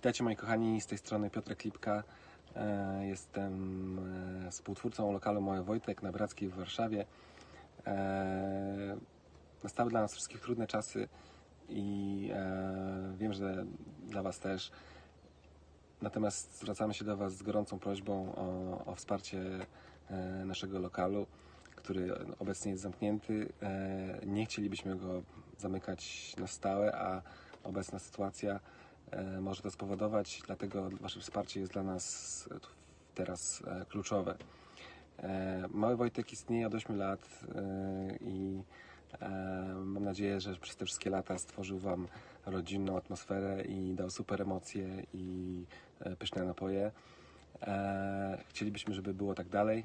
Witajcie moi kochani, z tej strony Piotr Klipka. E, Jestem e, współtwórcą lokalu Moje Wojtek na Brackiej w Warszawie. E, Nastały dla nas wszystkich trudne czasy i wiem, że dla Was też. Natomiast zwracamy się do Was z gorącą prośbą o, o wsparcie naszego lokalu, który obecnie jest zamknięty. Nie chcielibyśmy go zamykać na stałe, a obecna sytuacja może to spowodować, dlatego Wasze wsparcie jest dla nas e, teraz e, kluczowe. E, Mały Wojtek istnieje od 8 lat e, i e, mam nadzieję, że przez te wszystkie lata stworzył Wam rodzinną atmosferę i dał super emocje i e, pyszne napoje. E, Chcielibyśmy, żeby było tak dalej.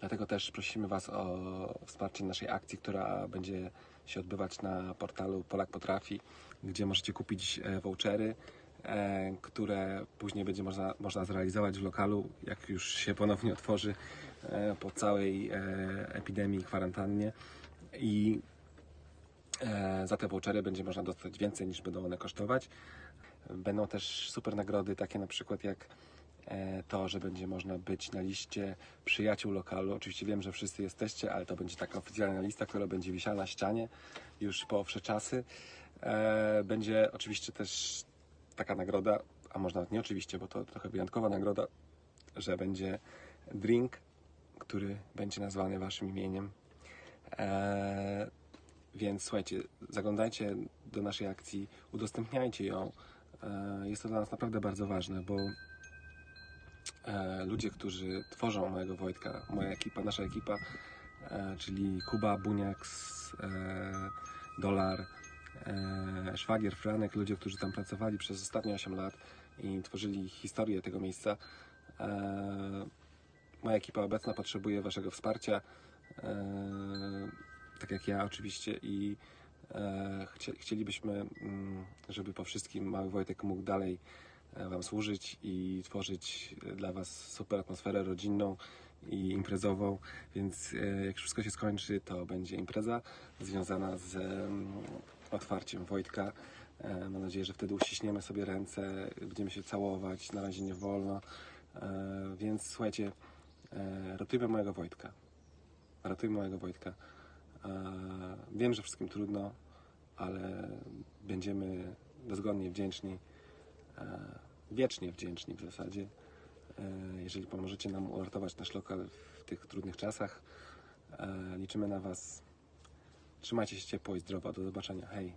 Dlatego też prosimy Was o wsparcie naszej akcji, która będzie się odbywać na portalu Polak Potrafi, gdzie możecie kupić e, vouchery, e, które później będzie można, można zrealizować w lokalu, jak już się ponownie otworzy e, po całej epidemii i kwarantannie. I za te vouchery będzie można dostać więcej niż będą one kosztować. Będą też super nagrody, takie na przykład jak to, że będzie można być na liście przyjaciół lokalu. Oczywiście wiem, że wszyscy jesteście, ale to będzie taka oficjalna lista, która będzie wisiała na ścianie już po owsze czasy. E, Będzie oczywiście też taka nagroda, a może nawet nie oczywiście, bo to trochę wyjątkowa nagroda, że będzie drink, który będzie nazwany waszym imieniem. E, Więc słuchajcie, zaglądajcie do naszej akcji, udostępniajcie ją. E, Jest to dla nas naprawdę bardzo ważne, bo e, ludzie, którzy tworzą mojego Wojtka, moja ekipa, nasza ekipa, e, czyli Kuba, Buniaks, e, Dolar, e, Szwagier, Franek, ludzie, którzy tam pracowali przez ostatnie 8 lat i tworzyli historię tego miejsca. E, moja ekipa obecna potrzebuje Waszego wsparcia, e, tak jak ja oczywiście i e, chcie, chcielibyśmy, mm, żeby po wszystkim mały Wojtek mógł dalej e, Wam służyć i tworzyć dla Was super atmosferę rodzinną i imprezową, więc e, jak wszystko się skończy, to będzie impreza związana z em, otwarciem Wojtka. E, Mam nadzieję, że wtedy uściśniemy sobie ręce, będziemy się całować, na razie nie wolno, E, więc słuchajcie, e, ratujmy mojego Wojtka. Ratujmy mojego Wojtka. E, Wiem, że wszystkim trudno, ale będziemy dozgodnie wdzięczni, e, wiecznie wdzięczni w zasadzie, e, jeżeli pomożecie nam uratować nasz lokal w tych trudnych czasach. E, Liczymy na Was. Trzymajcie się ciepło i zdrowo. Do zobaczenia. Hej.